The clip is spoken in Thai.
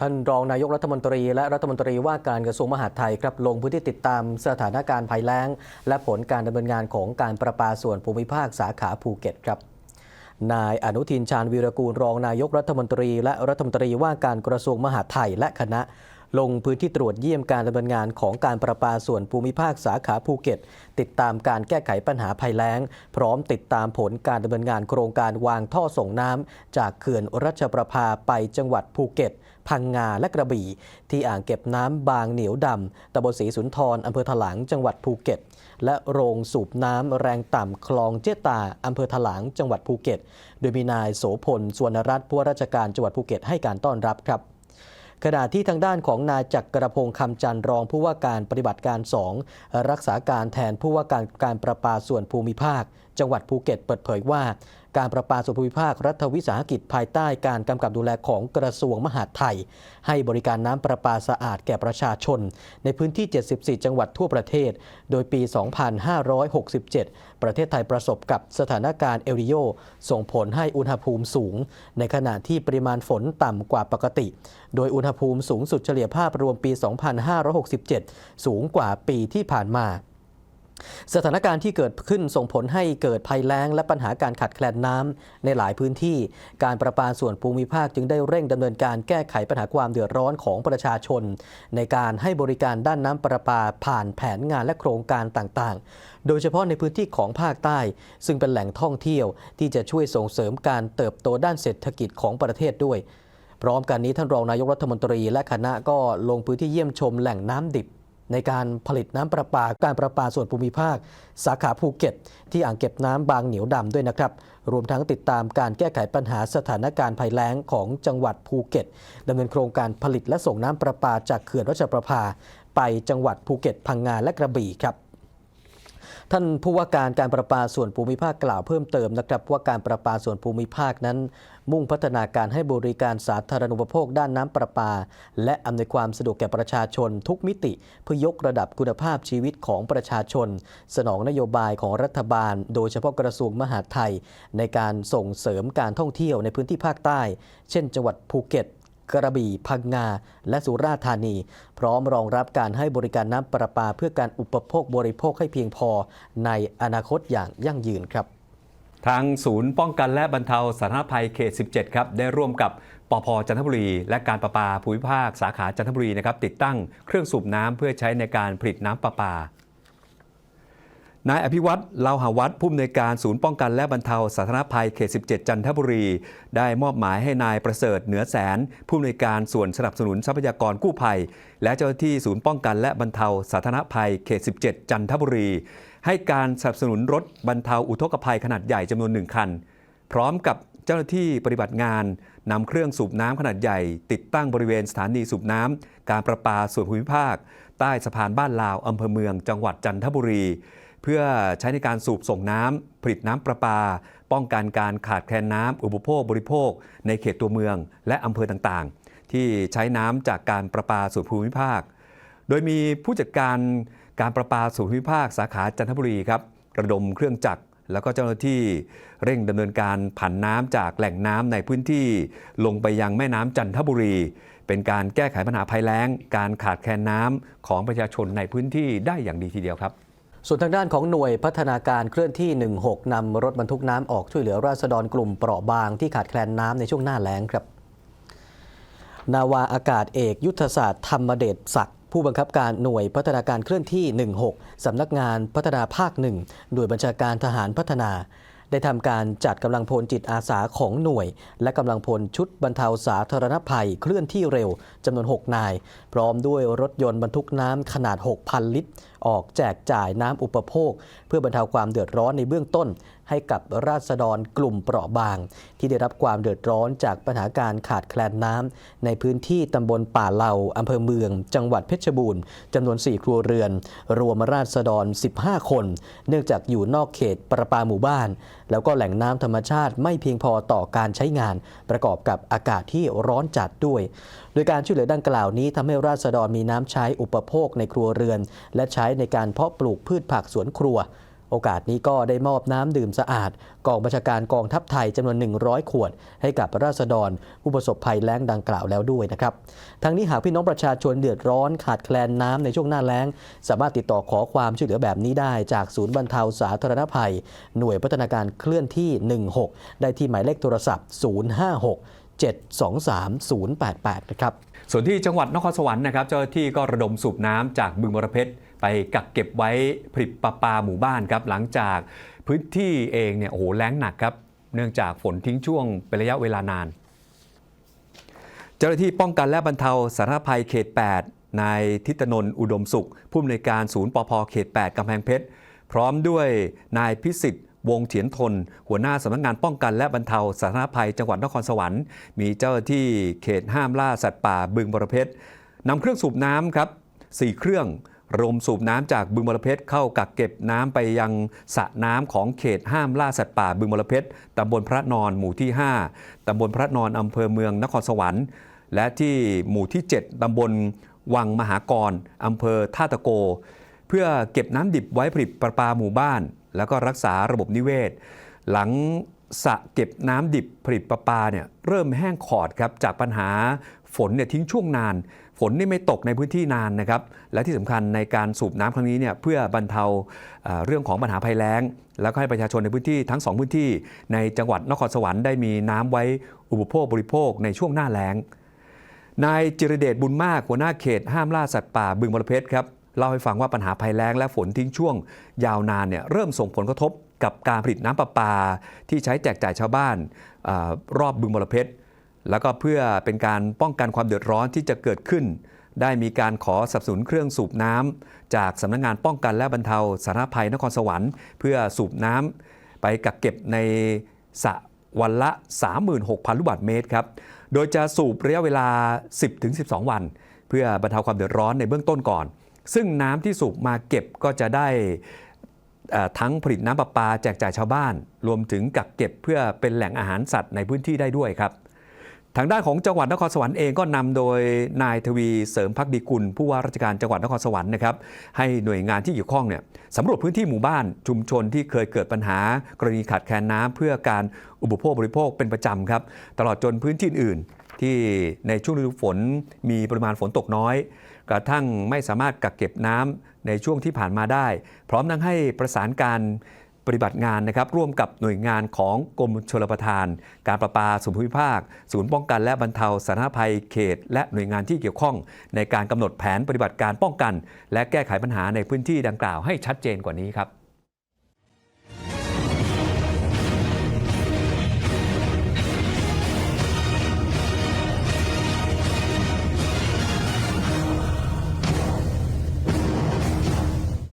ท่านรองนายกรัฐมนตรี และรัฐมนตรีว่าการกระทรวงมหาดไทยครับลงพื้นที่ติดตามสถานการณ์ภัยแล้ง และผลการดำเนินงานของการประปาส่วนภูมิภาคสาขาภูเก็ตครับนายอนุทินชาญวีรกูลรองนายกรัฐมนตรี และรัฐมนตรีว่าการกระทรวงมหาดไทยและคณะ ลงพื้นที่ตรวจเยี่ยมการดำเนินงานของการประปาส่วนภูมิภาคสาขาภูเก็ต ติดตามการแก้ไขปัญหาภัยแล้ง พร้อมติดตามผลการดำเนินงานโครงการวางท่อส่งน้ำจากเขื่อนรัชประภาไปจังหวัดภูเก็ต พังงาและกระบี่ ที่อ่างเก็บน้ำบางเหนียวดำตำบลศรีสุนทรอำเภอถลางจังหวัดภูเก็ต และโรงสูบน้ำแรงต่ำคลองเจตาอำเภอถลางจังหวัดภูเก็ต โดยมีนายโสพลสวนรัตน์ผู้ว่าราชการจังหวัดภูเก็ตให้การต้อนรับครับขณะที่ทางด้านของนายจักรพงศ์คำจันทร์รองผู้ว่าการปฏิบัติการ 2 รักษาการแทนผู้ว่าการการประปาส่วนภูมิภาค จังหวัดภูเก็ตเปิดเผยว่า การประปาส่วนภูมิภาครัฐวิสาหกิจภายใต้การกำกับดูแลของกระทรวงมหาดไทย ให้บริการน้ำประปาสะอาดแก่ประชาชน ในพื้นที่ 74 จังหวัดทั่วประเทศ โดยปี 2567 ประเทศไทยประสบกับสถานการณ์เอลนิโยส่งผลให้อุณหภูมิสูง ในขณะที่ปริมาณฝนต่ำกว่าปกติ โดยอุณหภูมิสูงสุดเฉลี่ยภาพรวมปี 2567 สูงกว่าปีที่ผ่านมา สถานการณ์ที่เกิดขึ้นส่งผลให้เกิดภัยแล้ง และปัญหาการขาดแคลนน้ำในหลายพื้นที่ การประปาส่วนภูมิภาคจึงได้เร่งดำเนินการแก้ไขปัญหาความเดือดร้อนของประชาชน ในการให้บริการด้านน้ำประปาผ่านแผนงานและโครงการต่างๆ โดยเฉพาะในพื้นที่ของภาคใต้ ซึ่งเป็นแหล่งท่องเที่ยว ที่จะช่วยส่งเสริมการเติบโตด้านเศรษฐกิจของประเทศด้วย พร้อมกันนี้ท่านรองนายกรัฐมนตรีและคณะก็ลงพื้นที่เยี่ยมชมแหล่งน้ำดิบ ในการผลิตน้ำประปาการประปาส่วนภูมิภาค สาขาภูเก็ต ที่อ่างเก็บน้ำบางเหนียวดำด้วยนะครับ รวมทั้งติดตามการแก้ไขปัญหาสถานการณ์ภัยแล้งของจังหวัดภูเก็ตดำเนินโครงการผลิตและส่งน้ำประปาจากเขื่อนรัชประภา ไปจังหวัดภูเก็ตพังงาและกระบี่ครับ ท่านผู้ว่าการการประปาส่วนภูมิภาคกล่าวเพิ่มเติมนะครับว่าการประปาส่วนภูมิภาคนั้น มุ่งพัฒนาการให้บริการสาธารณูปโภคด้านน้ำประปา และอำนวยความสะดวกแก่ประชาชนทุกมิติ เพื่อยกระดับคุณภาพชีวิตของประชาชน สนองนโยบายของรัฐบาล โดยเฉพาะกระทรวงมหาดไทย ในการส่งเสริมการท่องเที่ยวในพื้นที่ภาคใต้ เช่น จังหวัดภูเก็ต กระบี่ พังงา และสุราษฎร์ธานี พร้อมรองรับการให้บริการน้ำประปา เพื่อการอุปโภคบริโภคให้เพียงพอในอนาคตอย่างยั่งยืนครับ ทางศูนย์ป้องกันและบรรเทาสาธารณภัยเขต 17 ครับ ได้ร่วมกับปพจันทบุรี และการประปาภูมิภาคสาขาจันทบุรีนะครับติดตั้งเครื่องสูบน้ำเพื่อใช้ในการผลิตน้ำประปา นายอภิวัตรเลาหาวัฒน์ผู้อำนวยการศูนย์ป้องกันและบรรเทาสาธารณภัยเขต 17 จันทบุรี ได้มอบหมายให้นายประเสริฐเหนือแสน ผู้อำนวยการส่วนสนับสนุนทรัพยากรกู้ภัย และเจ้าหน้าที่ศูนย์ป้องกันและบรรเทาสาธารณภัยเขต 17 จันทบุรี ให้การสนับสนุนรถบรรเทาอุทกภัยขนาดใหญ่จำนวนหนึ่งคัน พร้อมกับเจ้าหน้าที่ปฏิบัติงานนำเครื่องสูบน้ำขนาดใหญ่ ติดตั้งบริเวณสถานีสูบน้ำการประปาส่วนภูมิภาค ใต้สะพานบ้านลาวอำเภอเมือง จังหวัดจันทบุรี เพื่อใช้ในการสูบส่งน้ำผลิตน้ำประปา ป้องกันการขาดแคลนน้ำอุปโภคบริโภค ในเขตตัวเมือง และอำเภอต่างๆ ที่ใช้น้ำจากการประปาส่วนภูมิภาค โดยมีผู้จัดการการประปาส่วนภูมิภาคสาขาจันทบุรีครับระดมเครื่องจักรแล้วก็เจ้าหน้าที่เร่งดำเนินการผันน้ำจากแหล่งน้ำในพื้นที่ ลงไปยังแม่น้ำจันทบุรี เป็นการแก้ไขปัญหาภัยแล้ง การขาดแคลนน้ำของประชาชนในพื้นที่ได้อย่างดีทีเดียวครับ ส่วนทางด้านของหน่วยพัฒนาการเคลื่อนที่ 16 นำรถบรรทุกน้ำออกช่วยเหลือราษฎรกลุ่มเปราะบางที่ขาดแคลนน้ำในช่วงหน้าแล้งครับ นาวาอากาศเอกยุทธศาสตร์ธรรมเดชศักดิ์ผู้บังคับการหน่วยพัฒนาการเคลื่อนที่ 16 สำนักงานพัฒนาภาคหนึ่งโดยบัญชาการทหารพัฒนา ได้ทำการจัดกำลังพลจิตอาสาของหน่วย และกำลังพลชุดบรรเทาสาธารณภัยเคลื่อนที่เร็วจำนวน 6 นาย พร้อมด้วยรถยนต์บรรทุกน้ำขนาด 6,000 ลิตร ออกแจกจ่ายน้ำอุปโภค เพื่อบรรเทาความเดือดร้อนในเบื้องต้น ให้กับราษฎรกลุ่มเปราะบาง ที่ได้รับความเดือดร้อนจากปัญหาการขาดแคลนน้ำในพื้นที่ตำบลป่าเหล่าอำเภอเมือง จังหวัดเพชรบูรณ์จำนวน 4 ครัวเรือน รวมราษฎร 15 คน เนื่องจากอยู่นอกเขตประปาหมู่บ้าน แล้วก็แหล่งน้ำธรรมชาติไม่เพียงพอต่อการใช้งาน ประกอบกับอากาศที่ร้อนจัดด้วย โดยการช่วยเหลือดังกล่าวนี้ทำให้ราษฎรมีน้ำใช้อุปโภคในครัวเรือน และใช้ในการเพาะปลูกพืชผักสวนครัว โอกาสนี้ก็ได้มอบน้ำดื่มสะอาด กองบัญชาการกองทัพไทยจำนวน 100 ขวด ให้กับราษฎร ผู้ประสบภัยแล้งดังกล่าวแล้วด้วยนะครับทั้งนี้หากพี่น้องประชาชนเดือดร้อนขาดแคลนน้ำในช่วงหน้าแล้ง สามารถติดต่อขอความช่วยเหลือแบบนี้ได้ จากศูนย์บรรเทาสาธารณภัย หน่วยพัฒนาการเคลื่อนที่ 16 ได้ที่หมายเลขโทรศัพท์ 056 723 088 นะครับ ส่วนที่จังหวัดนครสวรรค์นะครับ เจ้าหน้าที่ก็ระดมสูบน้ำจากบึงบรเพชร ไปกักเก็บไว้ผลิตประปาหมู่บ้านครับหลังจากพื้นที่เองเนี่ยโอ้โหแล้งหนักครับเนื่องจากฝนทิ้งช่วงเป็นระยะเวลานาน เจ้าหน้าที่ป้องกันและบรรเทาสาธารณภัยเขต 8 นายทิตนนท์อุดมสุข ผู้อำนวยการศูนย์ปพเขต 8 กำแพงเพชร พร้อมด้วยนายพิสิทธิ์วงเฉียนทน หัวหน้าสำนักงานป้องกันและบรรเทาสาธารณภัยจังหวัดนครสวรรค์ มีเจ้าหน้าที่เขตห้ามล่าสัตว์ป่าบึงบรเพชรนำเครื่องสูบน้ำครับ4เครื่อง รวมสูบน้ำจากบึงบรเพชรเข้ากักเก็บน้ำไปยังสระน้ำของเขตห้ามล่าสัตว์ป่าบึงบรเพชรตำบลพระนอนหมู่ที่ 5ตำบลพระนอนอำเภอเมืองนครสวรรค์ และที่หมู่ที่ 7ตำบลวังมหากรอำเภอท่าตะโก เพื่อเก็บน้ำดิบไว้ผลิตประปาหมู่บ้าน แล้วก็รักษาระบบนิเวศ หลังสระเก็บน้ำดิบผลิตประปาเนี่ยเริ่มแห้งขอดครับจากปัญหา ฝนเนี่ยทิ้งช่วงนาน ฝนนี่ไม่ตกในพื้นที่นานนะครับ และที่สำคัญในการสูบน้ำครั้งนี้เนี่ยเพื่อบรรเทาเรื่องของปัญหาภัยแล้ง แล้วก็ให้ประชาชนในพื้นที่ทั้งสองพื้นที่ ในจังหวัดนครสวรรค์ได้มีน้ำไว้อุปโภคบริโภคในช่วงหน้าแล้ง นายจิรเดชบุญมากหัวหน้าเขตห้ามล่าสัตว์ป่าบึงบรเพชรครับเล่าให้ฟังว่าปัญหาภัยแล้งและฝนทิ้งช่วง ยาวนานเนี่ยเริ่มส่งผลกระทบกับการผลิตน้ำประปา ที่ใช้แจกจ่ายชาวบ้านอรอบบึงบรเพชร แล้วก็เพื่อเป็นการป้องกันความเดือดร้อนที่จะเกิดขึ้น ได้มีการขอสนับสนุนเครื่องสูบน้ำจากสำนักงานป้องกันและบรรเทาสาธารณภัยนครสวรรค์ เพื่อสูบน้ำไปกักเก็บในสระวันละ 36,000 ลูกบาศก์เมตรครับ โดยจะสูบระยะเวลา 10-12 วัน เพื่อบรรเทาความเดือดร้อนในเบื้องต้นก่อน ซึ่งน้ำที่สูบมาเก็บก็จะได้ทั้งผลิตน้ำประปาแจกจ่ายชาวบ้าน รวมถึงกักเก็บเพื่อเป็นแหล่งอาหารสัตว์ในพื้นที่ได้ด้วยครับ ทางด้านของจังหวัดนครสวรรค์เองก็นำโดยนายทวีเสริมพักดีกุล ผู้ว่าราชการจังหวัดนครสวรรค์นะครับให้หน่วยงานที่เกี่ยวข้องเนี่ยสำรวจพื้นที่หมู่บ้านชุมชนที่เคยเกิดปัญหา กรณีขาดแคลนน้ำเพื่อการอุปโภคบริโภคเป็นประจำครับตลอดจนพื้นที่อื่นที่ในช่วงฤดูฝนมีปริมาณฝนตกน้อย กระทั่งไม่สามารถกักเก็บน้ำในช่วงที่ผ่านมาได้ พร้อมทั้งให้ประสานการ ปฏิบัติงานนะครับร่วมกับหน่วยงานของกรมชลประทาน การประปาส่วนภูมิภาค ศูนย์ป้องกันและบรรเทาสาธารณภัยเขต และหน่วยงานที่เกี่ยวข้อง ในการกำหนดแผนปฏิบัติการป้องกัน และแก้ไขปัญหาในพื้นที่ดังกล่าวให้ชัดเจนกว่านี้ครับ